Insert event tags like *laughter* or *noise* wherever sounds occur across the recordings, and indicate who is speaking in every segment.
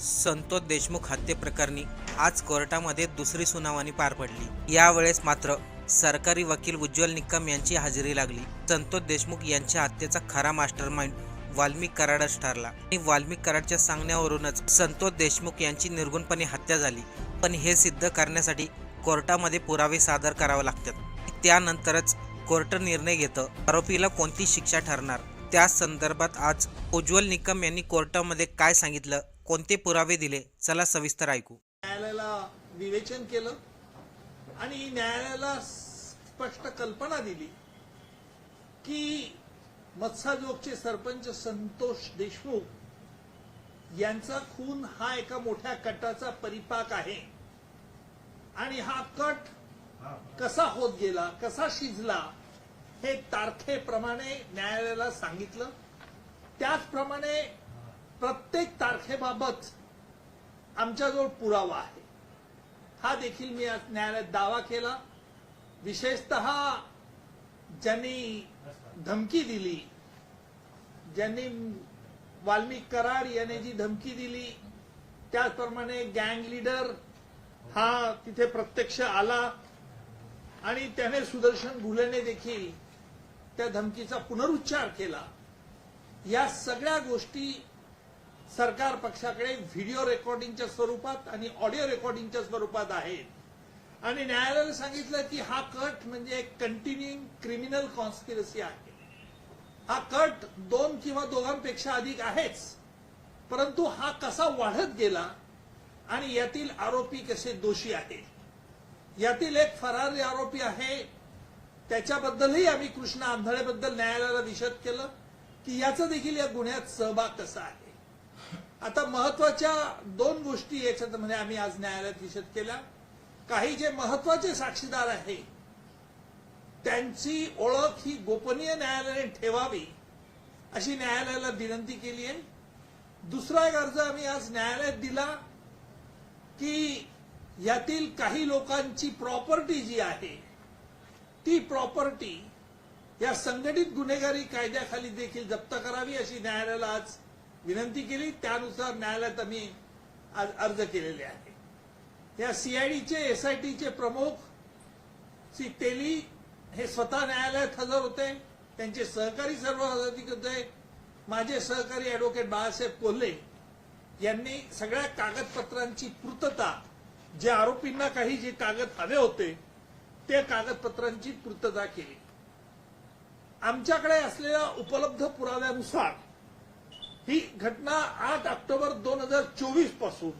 Speaker 1: संतोष देशमुख हत्येप्रकरणी आज कोर्टामध्ये दुसरी सुनावणी पार पडली. यावेळेस मात्र सरकारी वकील उज्ज्वल निकम यांची हजेरी लागली. संतोष देशमुख यांच्या हत्येचा खरा मास्टरमाइंड वाल्मिक कराडच ठरला. आणि वाल्मिक कराडच्या सांगण्यावरूनच संतोष देशमुख यांची निर्गुणपणे हत्या झाली. पण हे सिद्ध करण्यासाठी कोर्टामध्ये पुरावे सादर करावे लागतात. त्यानंतरच कोर्ट निर्णय घेतं. आरोपीला कोणती शिक्षा ठरणार? त्या संदर्भात आज उज्ज्वल निकम यांनी कोर्टामध्ये काय सांगितलं? कोणते पुरावे दिले? चला सविस्तर ऐकू.
Speaker 2: न्यायालयाला विवेचन केलं आणि न्यायालयाला स्पष्ट कल्पना दिली की मत्साजोगचे सरपंच संतोष देशमुख यांचा खून हा एका मोठ्या कटाचा परिपाक आहे. आणि हा कट कसा होत गेला कसा शिजला हे तारखेप्रमाणे न्यायालयाला सांगितलं. त्याचप्रमाणे प्रत्येक तारखेबाबत आमच्याजवळ पुरावा आहे. हा देखील मी आज न्यायालयात दावा केला. विशेषत ज्यांनी धमकी दिली ज्यांनी वाल्मिक कराड याने जी धमकी दिली त्याचप्रमाणे गँग लीडर हा तिथे प्रत्यक्ष आला आणि त्याने सुदर्शन घुलेने देखील त्या धमकीचा पुनरुच्चार केला. या सगळ्या गोष्टी सरकार पक्षाकडे व्हिडिओ रेकॉर्डिंगच्या स्वरूपात आणि ऑडिओ रेकॉर्डिंगच्या स्वरूपात आहेत आणि न्यायालयानं सांगितलं की हा कट म्हणजे एक कंटिन्युइंग क्रिमिनल कॉन्स्पिरसी आहे. हा कट दोन किंवा दोघांपेक्षा अधिक आहेच. परंतु हा कसा वाढत गेला आणि यातील आरोपी कसे दोषी आहेत? यातील एक फरारी आरोपी आहे. त्याच्याबद्दलही आम्ही कृष्णा आंधळेबद्दल न्यायालयाला विषद केलं की याचा देखील या गुन्ह्यात सहभाग कसा आहे? आता महत्त्वाच्या दोन गोष्टी याच्यामध्ये आम्ही आज न्यायालयात निषेध केला. काही जे महत्त्वाचे साक्षीदार आहे त्यांची ओळख ही गोपनीय न्यायालयाने ठेवावी अशी न्यायालयाला विनंती केली आहे. दुसरा एक अर्ज आम्ही आज न्यायालयात दिला की यातील काही लोकांची प्रॉपर्टी जी आहे ती प्रॉपर्टी या संघटित गुन्हेगारी कायद्याखाली देखील जप्त करावी अशी न्यायालयाला आज विनंती केली त्यानुसार न्यायालयात आम्ही आज अर्ज केलेले आहे. या सीआयडीचे एसआयटीचे प्रमुख श्री तेली हे स्वतः न्यायालयात हजर होते. त्यांचे सहकारी सर्व हजर होते. माझे सहकारी ऍडव्होकेट बाळासाहेब कोल्हे यांनी सगळ्या कागदपत्रांची पूर्तता जे आरोपींना काही जे कागद हवे होते ते कागदपत्रांची पूर्तता केली. आमच्याकडे असलेल्या उपलब्ध पुराव्यानुसार ही घटना आठ ऑक्टोबर दोन हजार चोवीसपासून.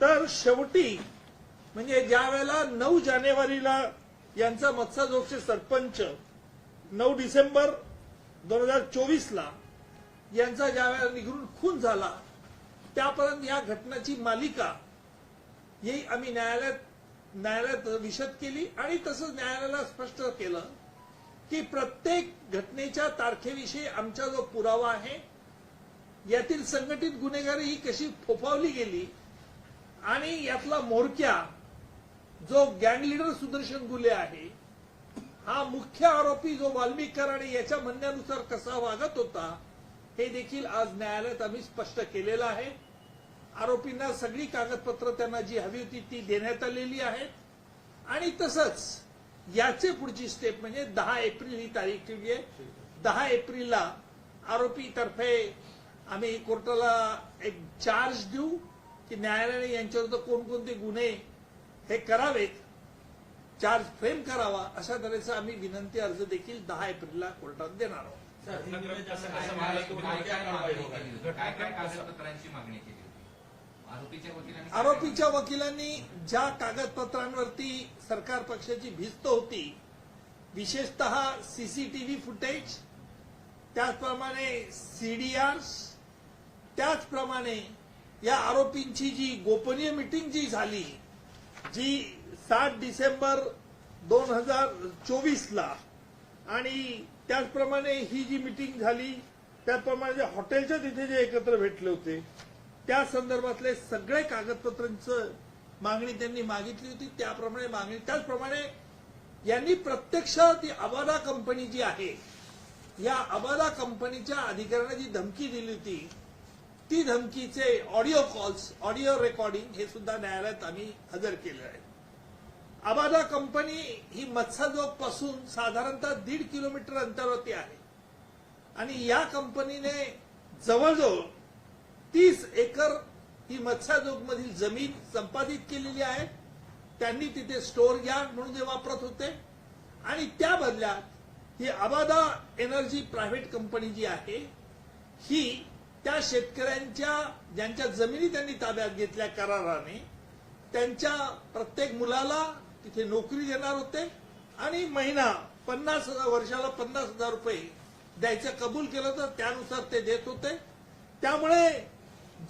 Speaker 2: तर शेवटी म्हणजे ज्या वेळेला नऊ जानेवारीला यांचा मत्सा मत्साजोगचे सरपंच नऊ डिसेंबर दोन हजार चोवीसला यांचा ज्या वेळेला निघून खून झाला त्यापर्यंत या घटनाची मालिका ही आम्ही न्यायालयात न्यायालयात विशद केली आणि तसंच न्यायालयाला स्पष्ट केलं की प्रत्येक घटनेच्या तारखेविषयी आमचा जो पुरावा आहे यातील संघटित गुन्हेगारी ही कशी फोफावली गेली आणि यातला मोरक्या जो गँग लीडर सुदर्शन गुले आहे हा मुख्य आरोपी जो वाल्मीकर आणि याच्या म्हणण्यानुसार कसा वागत होता हे देखील आज न्यायालयात आम्ही स्पष्ट केलेलं आहे. आरोपींना सगळी कागदपत्र त्यांना जी हवी होती ती देण्यात आलेली आहेत. आणि तसंच याचे पुढची स्टेप म्हणजे दहा एप्रिल ही तारीख ठेवली आहे. दहा एप्रिलला आरोपी तर्फे आम्ही कोर्टाला एक चार्ज देऊ की न्यायालयाने यांच्याविरुद्ध कोणकोणते गुन्हे हे करावेत चार्ज फ्रेम करावा अशा तऱ्हेचा आम्ही विनंती अर्ज देखील दहा एप्रिलला कोर्टात देणार आहोत.
Speaker 3: काय काय कागदपत्रांची मागणी केली होती? आरोपीच्या वकिलांनी
Speaker 2: आरोपीच्या वकिलांनी ज्या कागदपत्रांवरती सरकार पक्षाची भिस्त होती विशेषतः सीसीटीव्ही फुटेज त्याचप्रमाणे सीडीआर्स त्याचप्रमाणे या आरोपींची जी गोपनीय मिटिंग जी झाली जी सात डिसेंबर दोन हजार चोवीसला आणि त्याचप्रमाणे ही जी मिटिंग झाली त्याचप्रमाणे जे हॉटेलच्या तिथे जे एकत्र भेटले होते त्या संदर्भातले सगळे कागदपत्रांचं मागणी त्यांनी मागितली होती. त्याप्रमाणे मागणी त्याचप्रमाणे यांनी प्रत्यक्ष ती अबादा कंपनी जी आहे या अबादा कंपनीच्या अधिकाऱ्यांना जी धमकी दिली होती ती धमकीचे ऑडिओ कॉल्स ऑडिओ रेकॉर्डिंग हे सुद्धा न्यायालयात आम्ही हजर केले आहे आबादा कंपनी ही मत्साजोगपासून साधारणतः दीड किलोमीटर अंतरावरती आहे. आणि या कंपनीने जवळजवळ तीस एकर ही मत्स्याजोगमधील जमीन संपादित केलेली आहे. त्यांनी तिथे स्टोअर यार्ड म्हणून ते वापरत होते. आणि त्या बदल्यात ही आबादा एनर्जी प्रायव्हेट कंपनी जी आहे ही त्या शेतकऱ्यांच्या ज्यांच्या जमिनी त्यांनी ताब्यात घेतल्या कराराने त्यांच्या प्रत्येक मुलाला तिथे नोकरी देणार होते आणि महिना पन्नास हजार वर्षाला पन्नास हजार रुपये द्यायचं कबूल केलं तर त्यानुसार ते देत होते. त्यामुळे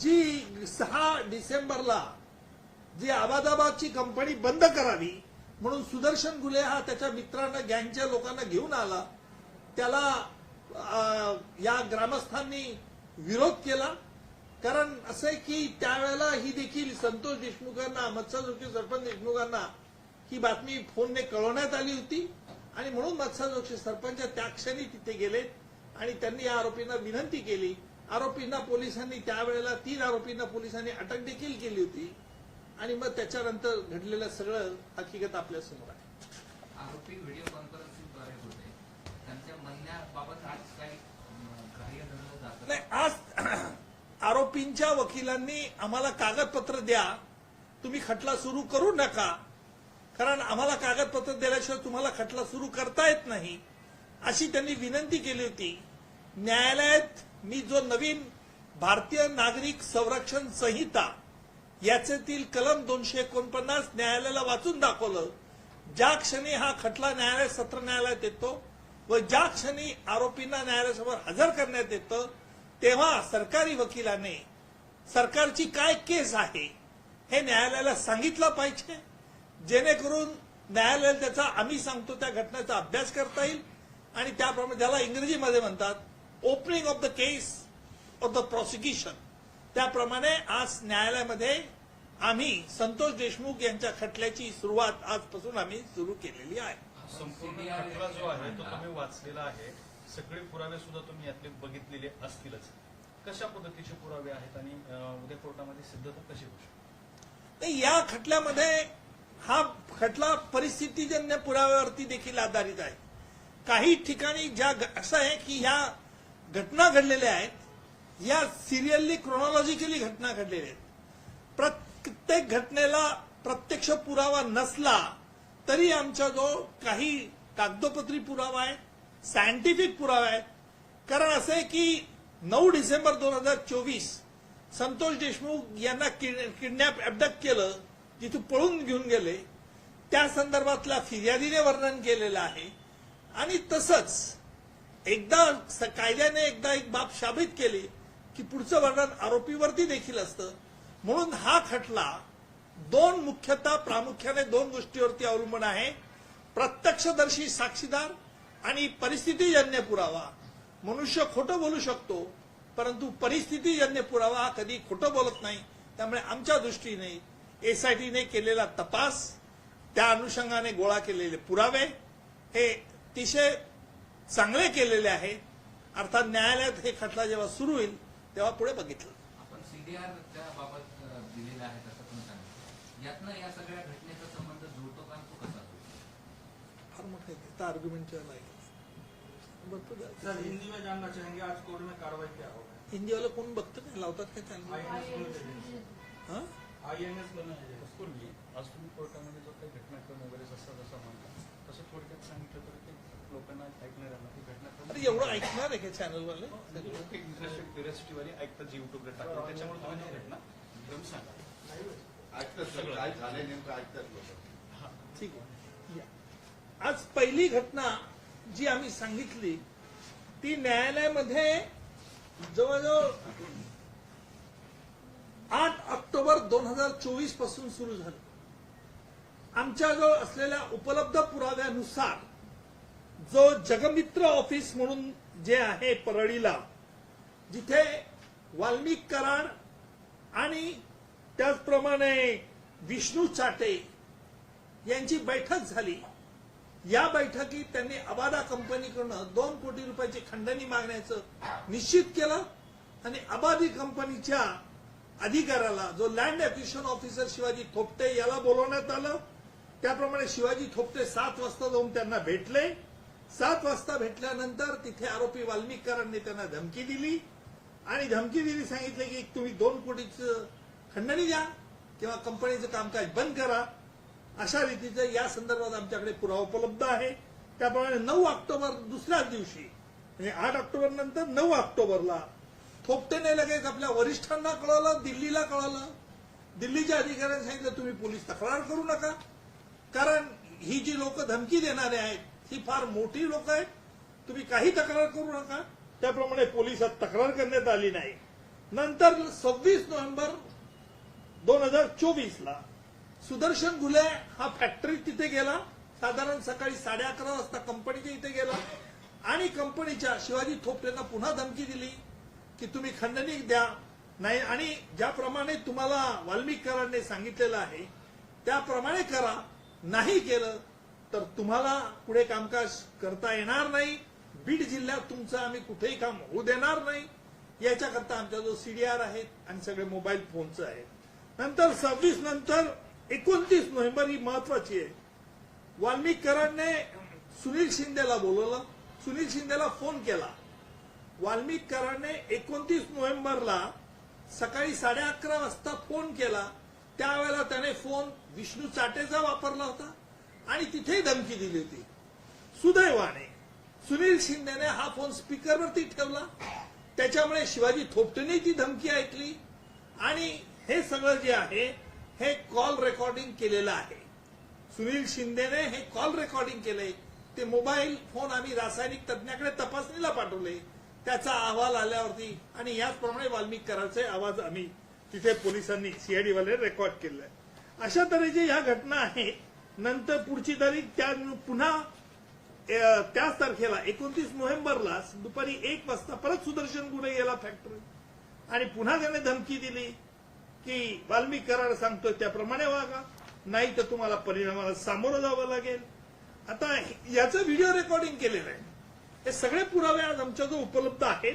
Speaker 2: जी सहा डिसेंबरला जी अहमदाबादची कंपनी बंद करावी म्हणून सुदर्शन गुले हा त्याच्या मित्रांना गँगच्या लोकांना घेऊन आला. त्याला या ग्रामस्थांनी विरोध केला. कारण असं आहे की त्यावेळेला ही देखील संतोष देशमुखांना मत्स्यजोशी सरपंच देशमुखांना ही बातमी फोनने कळवण्यात आली होती. आणि म्हणून मत्स्यजोशी सरपंच त्या क्षणी तिथे गेले आणि त्यांनी या आरोपींना विनंती केली. आरोपींना पोलिसांनी त्यावेळेला तीन आरोपींना पोलिसांनी अटक देखील केली होती. आणि मग त्याच्यानंतर घडलेलं सगळं हकीकत आपल्यासमोर आहे.
Speaker 3: आरोपी व्हिडिओ कॉन्फरन्सिंगद्वारे होते. त्यांच्या म्हणण्याबाबत आज काही
Speaker 2: नाही आज *clears throat* आरोपींच्या वकिलांनी आम्हाला कागदपत्र द्या. तुम्ही खटला सुरू करू नका. कारण आम्हाला कागदपत्र दिल्याशिवाय तुम्हाला खटला सुरू करता येत नाही. अशी त्यांनी विनंती केली होती. न्यायालयात मी जो नवीन भारतीय नागरिक संरक्षण संहिता याच्यातील कलम दोनशे एकोणपन्नास न्यायालयाला वाचून दाखवलं. ज्या क्षणी हा खटला न्यायालय सत्र न्यायालयात येतो व ज्या क्षणी आरोपींना न्यायालयासमोर हजर करण्यात येतं तेव्हा सरकारी वकिलाने सरकारची काय केस आहे हे न्यायालयाला सांगितलं पाहिजे. जेणेकरून न्यायालयाला त्याचा आम्ही सांगतो त्या घटनेचा अभ्यास करता येईल आणि त्याप्रमाणे त्याला इंग्रजीमध्ये म्हणतात opening of the case of the prosecution त्याप्रमाणे आज न्यायालयामध्ये आम्ही संतोष देशमुख यांच्या खटल्याची सुरुवात आजपासून आम्ही सुरू केलेली आहे.
Speaker 4: संपूर्ण खटला जो आहे तो तुम्ही वाचलेला आहे. सगळे पुरावे सुद्धा तुम्ही यातले बघितलेले असतीलच. कशा पद्धतीचे पुरावे आहेत आणि उद्या कोर्टामध्ये सिद्धता कशी होऊ शकते?
Speaker 2: या खटल्यामध्ये हा खटला परिस्थितीजन्य पुराव्यावरती देखील आधारित आहे. काही ठिकाणी ज्या असं आहे की ह्या घटना घडलेल्या आहेत या सिरियलली क्रोनॉलॉजिकली घटना घडलेल्या आहेत. प्रत्येक घटनेला प्रत्यक्ष पुरावा नसला तरी आमच्याजवळ काही कागदोपत्री पुरावा आहे सायंटिफिक पुरावा आहे. कारण असं आहे की नऊ डिसेंबर दोन हजार चोवीस संतोष देशमुख यांना किडनॅप अबडक्ट केलं जिथून पळून घेऊन गेले. त्या संदर्भातल्या फिर्यादीने वर्णन केलेलं आहे. आणि तसंच एकदा स- कायद्याने एकदा एक बाब शाबित केली की पुढचं वर्णन आरोपीवरती देखील असतं. म्हणून हा खटला दोन मुख्यतः प्रामुख्याने दोन गोष्टीवरती अवलंबून आहे. प्रत्यक्षदर्शी साक्षीदार आणि परिस्थितीजन्य पुरावा. मनुष्य खोटं बोलू शकतो परंतु परिस्थितीजन्य पुरावा हा कधी खोटं बोलत नाही. त्यामुळे आमच्या दृष्टीने एसआयटीने केलेला तपास त्या अनुषंगाने गोळा केलेले पुरावे हे अतिशय चांगले केलेले आहेत अर्थात न्यायालयात हे खटला जेव्हा सुरू होईल तेव्हा पुढे बघितलं.
Speaker 3: आपण सीडीआर बाबत दिलेलं आहे यातनं या सगळ्या घटनेचा संबंध जुळतो का तो कसा जुळतो?
Speaker 2: फार मोठे आर्ग्युमेंट
Speaker 5: सर. हिंदी में जानना चाहेंगे आज कोर्ट में कार्रवाई क्या होगा?
Speaker 2: हिंदीवाला कोण बघतं काय लावतात काय त्यांना?
Speaker 5: आईएनएस लिमिटेड
Speaker 2: हं?
Speaker 5: आईएनएस लिमिटेड
Speaker 4: पूर्वी आज तुम्ही कोर्टामध्ये जो काही घटनाक्रम वगैरे जसा जसा म्हणता तसं थोडक्यात सांगितलं तर ते लोकांना ऐकणाऱ्यांना ती घटनाक्रम
Speaker 2: अरे एवढं ऐकणार आहे का चॅनलवाले
Speaker 4: इंटरेस्टेड क्युरियोसिटीवाली ऐकतात जी युट्यूबला टाकतात. त्याच्यामुळे तुम्ही ती घटना एकदम सांगा.
Speaker 6: ऐकतात सर काय झालंय नेमकं ऐकतात लोक.
Speaker 2: ठीक आहे. या. आज पहिली घटना जी आम्ही सांगितली ती न्यायालयामध्ये जवळजवळ आठ ऑक्टोबर दोन हजार चोवीसपासून सुरू झाली. आमच्याजवळ असलेल्या उपलब्ध पुराव्यानुसार जो जगमित्र ऑफिस म्हणून जे आहे परळीला जिथे वाल्मिक कराड आणि त्याचप्रमाणे विष्णू चाटे यांची बैठक झाली. या बैठकीत त्यांनी अबादा कंपनीकडनं दोन कोटी रुपयाची खंडणी मागण्याचं निश्चित केलं आणि अबादी कंपनीच्या अधिकाऱ्याला जो land acquisition officer Shivaji Thopte याला बोलवण्यात आलं त्याप्रमाणे शिवाजी थोपटे सात वाजता जाऊन त्यांना भेटले. सात वाजता भेटल्यानंतर तिथे आरोपी वाल्मिकरांनी त्यांना धमकी दिली आणि धमकी दिली सांगितले की तुम्ही दोन कोटीचं खंडणी द्या किंवा कंपनीचं कामकाज बंद करा. अशा रीतीचं या संदर्भात आमच्याकडे पुरावा उपलब्ध आहे. त्याप्रमाणे नऊ ऑक्टोबर दुसऱ्याच दिवशी म्हणजे आठ ऑक्टोबर नंतर नऊ ऑक्टोबरला थोपटेने लगेच आपल्या वरिष्ठांना कळवलं दिल्लीला कळवलं दिल्लीच्या अधिकाऱ्यांनी सांगितलं तुम्ही पोलीस तक्रार करू नका. कारण ही जी लोक धमकी देणारे आहेत ही फार मोठी लोक आहेत. तुम्ही काही तक्रार करू नका. त्याप्रमाणे पोलिसात तक्रार करण्यात आली नाही. नंतर सव्वीस नोव्हेंबर दोन हजार चोवीसला सुदर्शन घुले हा फॅक्टरी तिथे गेला. साधारण सकाळी साडे अकरा वाजता कंपनीच्या इथे गेला. आणि कंपनीच्या शिवाजी थोपटेंना पुन्हा धमकी दिली की तुम्ही खंडणी द्या. नाही आणि ज्याप्रमाणे तुम्हाला वाल्मिकरांनी सांगितलेलं आहे त्याप्रमाणे करा. नाही केलं तर तुम्हाला पुढे कामकाज करता येणार नाही. बीड जिल्ह्यात तुमचं आम्ही कुठेही काम होऊ देणार नाही. याच्याकरता आमच्या जो सीडीआर आहेत आणि सगळे मोबाईल फोनचं आहे. नंतर सव्वीस नंतर एकोणतीस नोव्हेंबर ही महत्वाची आहे. वाल्मिकरांनी सुनील शिंदेला बोलवलं. सुनील शिंदेला फोन केला. वाल्मिकरांनी एकोणतीस नोव्हेंबरला सकाळी साडे अकरा वाजता फोन केला. त्यावेळेला त्याने फोन विष्णू चाटेचा वापरला होता आणि तिथेही धमकी दिली होती. सुदैवाने सुनील शिंदेने हा फोन स्पीकरवरती ठेवला. त्याच्यामुळे शिवाजी थोपटेने ती धमकी ऐकली. आणि हे सगळं जे आहे हे कॉल रेकॉर्डिंग केलेलं आहे. सुनील शिंदेने हे कॉल रेकॉर्डिंग केले. ते मोबाईल फोन आम्ही रासायनिक तज्ञाकडे तपासणीला पाठवले. त्याचा अहवाल आल्यावरती आणि याचप्रमाणे वाल्मिकराचे आवाज आम्ही तिथे पोलिसांनी सीआयडी वाले रेकॉर्ड केले. अशा तऱ्हेची ह्या घटना आहे नंतर पुढची तारीख त्या पुन्हा त्याच तारखेला एकोणतीस नोव्हेंबरला दुपारी एक वाजता परत सुदर्शन गुन्हे गेला फॅक्टरी आणि पुन्हा त्याने धमकी दिली. की वाल्मिक करार सांगतोय त्याप्रमाणे वागा. नाही तर तुम्हाला परिणामाला सामोरं जावं लागेल. आता याचं व्हिडिओ रेकॉर्डिंग केलेलं आहे. हे सगळे पुरावे आज आमच्याजवळ उपलब्ध आहेत.